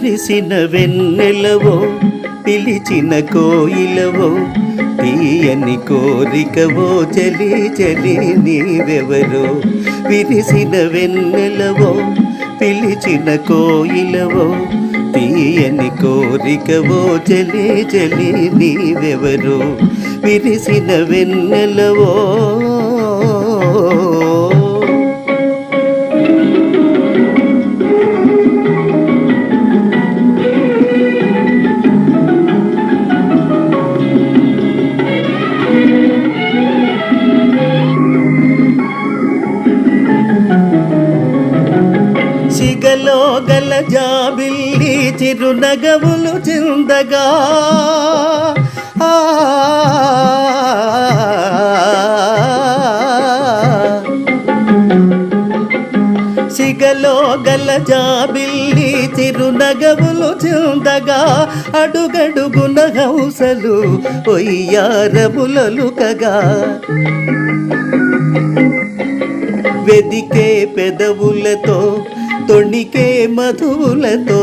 విరిసిన వెన్నెలవో పిలిచిన కోయిలవో తీయని కోరికవో చలి చలి నీవెవరో. విరిసిన వెన్నెలవో పిలిచిన కోయిలవో తీయని కోరికవో చలి చలి నీవెవరో. విరిసిన వెన్నెలవో. గల జాబిల్లి చిరునగవులు చిందగా సిగలో గల జాబిల్లి చిరునగవులు చిందగా అడుగడుగున హంసలు ఒయ్యారములలుకగా వెదికే పెదవులతో తొణికే మధువులతో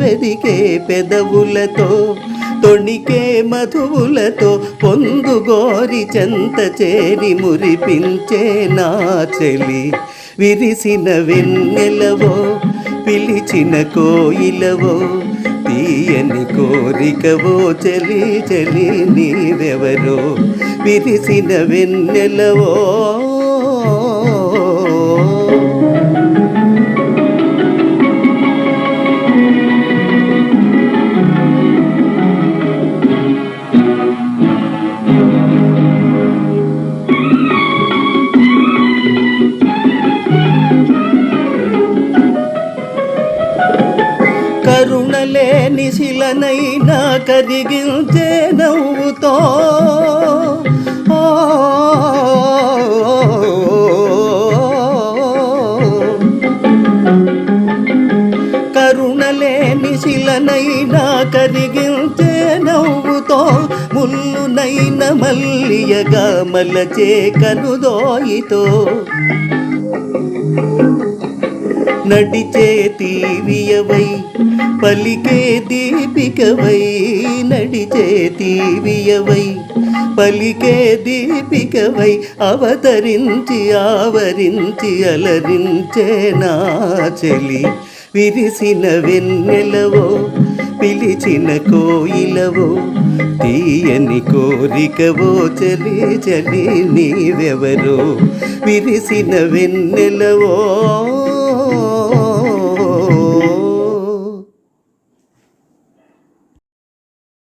వెదికే పెదవులతో తొణికే మధువులతో పొందుగోరి చెంత చేరి మురిపించే నా చెలి. విరిసిన వెన్నెలవో పిలిచిన కోయిలవో తీయని కోరికవో చలి చలి నీవెవరో. విరిసిన వెన్నెలవో శిలనైనా కరిగించే నవ్వుతో. కరుణలేని శిలనైనా కరిగించే నవ్వుతో. ముల్లునైన మల్లియగా మలచే కనుదోయితో. నడిచే తీవియవై పలికే దీపికవై నడిచే తీవియవై పలికే దీపికవై అవతరించి ఆవరించి అలరించే నా చెలి. విరిసిన వెన్నెలవో పిలిచిన కోయిలవో తీయని కోరికవో చలి చలి నీవెవరో. విరిసిన వెన్నెలవో